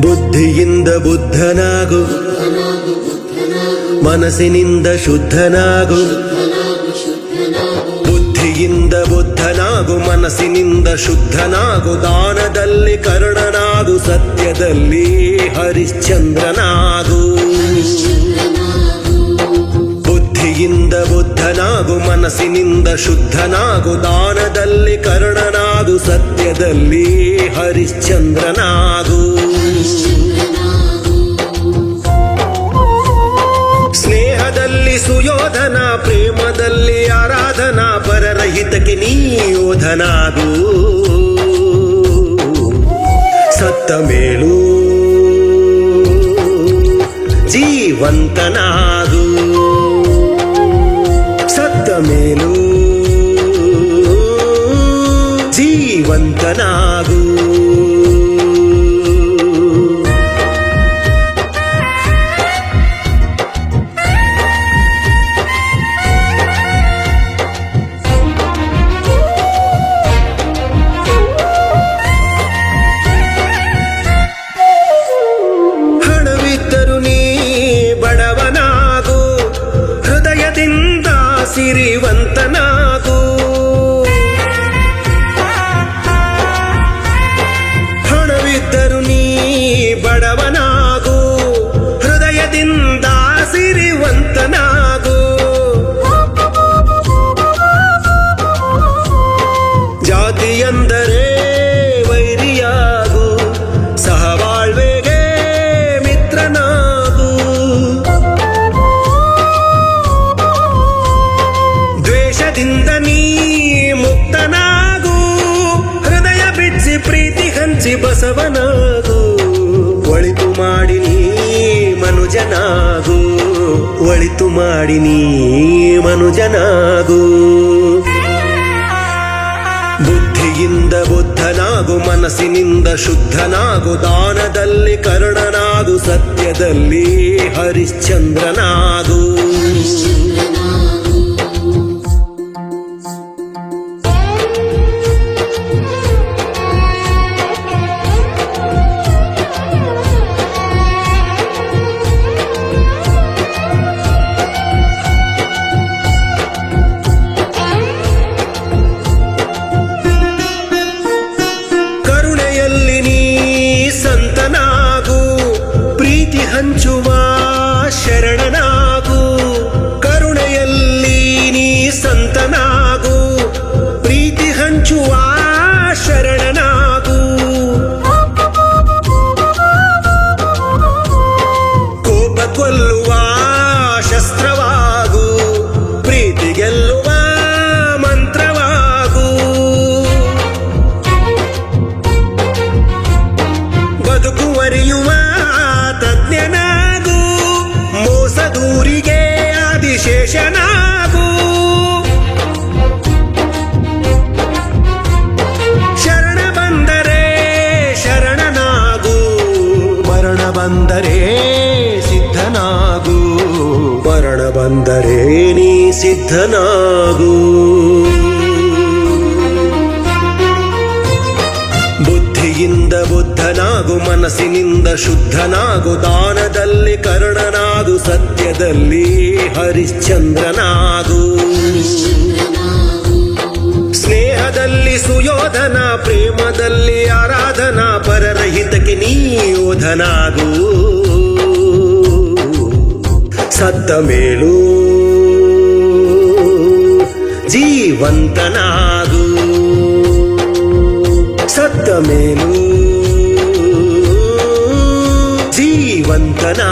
ಬುದ್ಧಿಯಿಂದ ಬುದ್ಧನಾಗು. ಮನಸ್ಸಿನಿಂದ ಶುದ್ಧನಾಗು. ಬುದ್ಧಿಯಿಂದ ಬುದ್ಧನಾಗು, ಮನಸ್ಸಿನಿಂದ ಶುದ್ಧನಾಗು. ದಾನದಲ್ಲಿ ಕರ್ಣನಾಗು, ಸತ್ಯದಲ್ಲಿ ಹರಿಶ್ಚಂದ್ರನಾಗು. ಬುದ್ಧಿಯಿಂದ ಬುದ್ಧನಾಗು, ಮನಸ್ಸಿನಿಂದ ಶುದ್ಧನಾಗು. ದಾನದಲ್ಲಿ ಕರ್ಣನಾಗು, ಸತ್ಯದಲ್ಲಿ ಹರಿಶ್ಚಂದ್ರನಾಗು. ಸ್ನೇಹದಲ್ಲಿ ಸುಯೋಧನ ಪ್ರೇಮದಲ್ಲಿ ಆರಾಧನಾ ಪರರಹಿತಕ್ಕೆ ನೀ ಯೋಧನಾಗು ಸತ್ತ ಮೇಲೂ. ಜೀವಂತನಾಗು ಸತ್ತ ಮೇಲೂ. ಜೀವಂತನಾಗು ಸಿರಿವಂತನಾಗು ಪ್ರೀತಿ ಬಸವನಾಗು, ಒಳಿತು ಮಾಡಿ ನೀ ಮನುಜನಾಗು, ಒಳಿತು ಮಾಡಿ ನೀ ಮನುಜನಾಗು. ಬುದ್ಧಿಯಿಂದ ಬುದ್ಧನಾಗು, ಮನಸ್ಸಿನಿಂದ ಶುದ್ಧನಾಗು, ದಾನದಲ್ಲಿ ಕರ್ಣನಾಗು, ಸತ್ಯದಲ್ಲಿ ಹರಿಶ್ಚಂದ್ರನಾಗು. ancho. ಆದಿಶೇಷನಾಗು ಶರಣ ಬಂದರೆ ಶರಣನಾಗು. ಮರಣ ಬಂದರೆ ಸಿದ್ಧನಾಗು. ಮರಣ ಬಂದರೆ ನೀ ಸಿದ್ಧನಾಗು. ಬುದ್ಧಿಯಿಂದ ಬುದ್ಧನಾಗು, ಮನಸ್ಸಿನಿಂದ ಶುದ್ಧನಾಗು, ದಾನದಲ್ಲಿ ಕರ್ಣನಾಗು. ಸತ್ಯದಲ್ಲಿ ಹರಿಶ್ಚಂದ್ರನಾಗು. ಸ್ನೇಹದಲ್ಲಿ ಸುಯೋಧನ, ಪ್ರೇಮದಲ್ಲಿ ಆರಾಧನಾ, ಪರರಹಿತಕ್ಕೆ ಹಿತಕ್ಕೆ ಯೋಧನಾಗು ಸತ್ತ ಮೇಲೂ ಜೀವಂತನಾಗು. ಸತ್ತ ಮೇಲೂ ಜೀವಂತನಾಗು